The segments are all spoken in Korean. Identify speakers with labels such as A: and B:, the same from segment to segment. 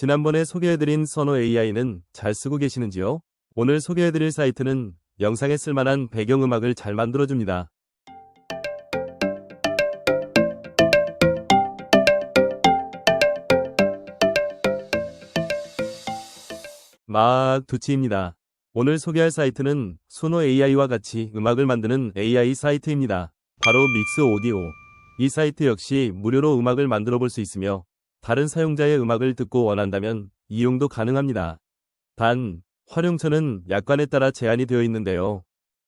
A: 지난번에 소개해드린 선호 AI는 잘 쓰고 계시는지요? 오늘 소개해드릴 사이트는 영상에 쓸만한 배경음악을 잘 만들어줍니다. 막 두치입니다. 오늘 소개할 사이트는 수노 AI와 같이 음악을 만드는 AI 사이트입니다. 바로 믹스 오디오. 이 사이트 역시 무료로 음악을 만들어 볼 수 있으며 다른 사용자의 음악을 듣고 원한다면 이용도 가능합니다. 단, 활용처는 약관에 따라 제한이 되어 있는데요.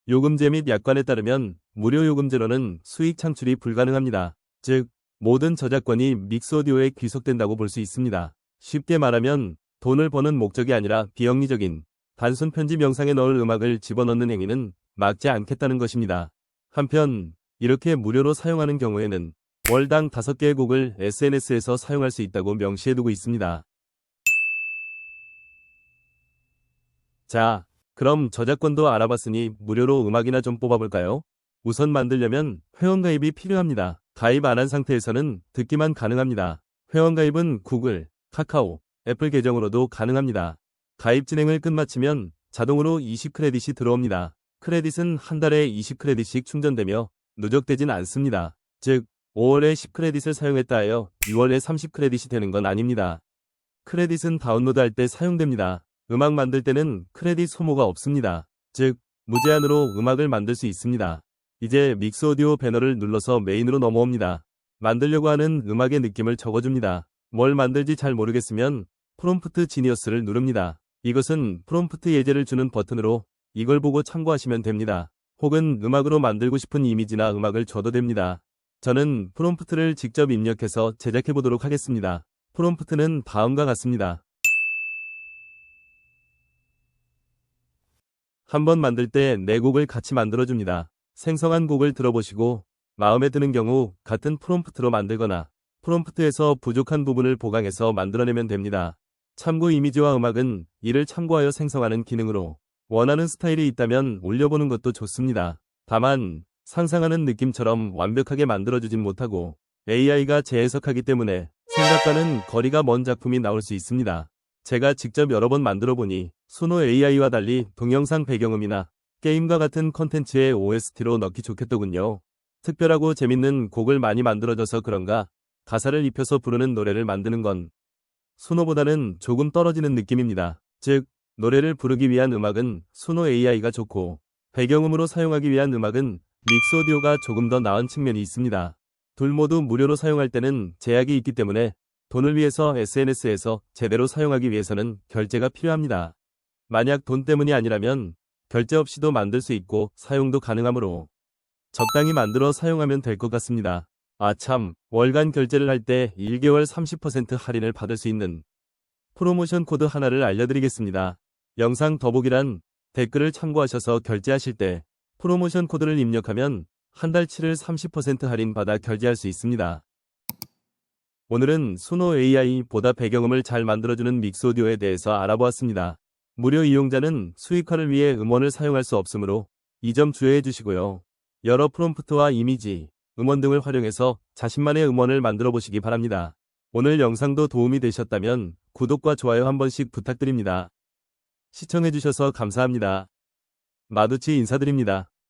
A: 요금제 및 약관에 따르면 무료 요금제로는 수익 창출이 불가능합니다. 즉, 모든 저작권이 믹스 오디오에 귀속된다고 볼 수 있습니다. 쉽게 말하면 돈을 버는 목적이 아니라 비영리적인 단순 편집 영상에 넣을 음악을 집어넣는 행위는 막지 않겠다는 것입니다. 한편 이렇게 무료로 사용하는 경우에는 월당 5개의 곡을 SNS에서 사용할 수 있다고 명시해두고 있습니다. 자, 그럼 저작권도 알아봤으니 무료로 음악이나 좀 뽑아볼까요? 우선 만들려면 회원가입이 필요합니다. 가입 안 한 상태에서는 듣기만 가능합니다. 회원가입은 구글, 카카오, 애플 계정으로도 가능합니다. 가입 진행을 끝마치면 자동으로 20크레딧이 들어옵니다. 크레딧은 한 달에 20크레딧씩 충전되며 누적되진 않습니다. 즉, 5월에 10크레딧을 사용했다 하여 6월에 30크레딧이 되는 건 아닙니다. 크레딧은 다운로드할 때 사용됩니다. 음악 만들 때는 크레딧 소모가 없습니다. 즉, 무제한으로 음악을 만들 수 있습니다. 이제 믹스 오디오 배너를 눌러서 메인으로 넘어옵니다. 만들려고 하는 음악의 느낌을 적어줍니다. 뭘 만들지 잘 모르겠으면 프롬프트 지니어스를 누릅니다. 이것은 프롬프트 예제를 주는 버튼으로 이걸 보고 참고하시면 됩니다. 혹은 음악으로 만들고 싶은 이미지나 음악을 줘도 됩니다. 저는 프롬프트를 직접 입력해서 제작해 보도록 하겠습니다. 프롬프트는 다음과 같습니다. 한번 만들 때 네 곡을 같이 만들어줍니다. 생성한 곡을 들어보시고 마음에 드는 경우 같은 프롬프트로 만들거나 프롬프트에서 부족한 부분을 보강해서 만들어내면 됩니다. 참고 이미지와 음악은 이를 참고하여 생성하는 기능으로 원하는 스타일이 있다면 올려보는 것도 좋습니다. 다만 상상하는 느낌처럼 완벽하게 만들어주진 못하고 AI가 재해석하기 때문에 생각과는 거리가 먼 작품이 나올 수 있습니다. 제가 직접 여러 번 만들어 보니 수노 AI와 달리 동영상 배경음이나 게임과 같은 컨텐츠의 OST로 넣기 좋겠더군요. 특별하고 재밌는 곡을 많이 만들어져서 그런가 가사를 입혀서 부르는 노래를 만드는 건 수노보다는 조금 떨어지는 느낌입니다. 즉, 노래를 부르기 위한 음악은 수노 AI가 좋고 배경음으로 사용하기 위한 음악은 믹스 오디오가 조금 더 나은 측면이 있습니다. 둘 모두 무료로 사용할 때는 제약이 있기 때문에 돈을 위해서 SNS에서 제대로 사용하기 위해서는 결제가 필요합니다. 만약 돈 때문이 아니라면 결제 없이도 만들 수 있고 사용도 가능하므로 적당히 만들어 사용하면 될 것 같습니다. 아 참, 월간 결제를 할 때 1개월 30% 할인을 받을 수 있는 프로모션 코드 하나를 알려드리겠습니다. 영상 더보기란 댓글을 참고하셔서 결제하실 때 프로모션 코드를 입력하면 한 달치를 30% 할인 받아 결제할 수 있습니다. 오늘은 수노 AI보다 배경음을 잘 만들어주는 믹스 오디오에 대해서 알아보았습니다. 무료 이용자는 수익화를 위해 음원을 사용할 수 없으므로 이 점 주의해 주시고요. 여러 프롬프트와 이미지, 음원 등을 활용해서 자신만의 음원을 만들어 보시기 바랍니다. 오늘 영상도 도움이 되셨다면 구독과 좋아요 한 번씩 부탁드립니다. 시청해주셔서 감사합니다. 마두치 인사드립니다.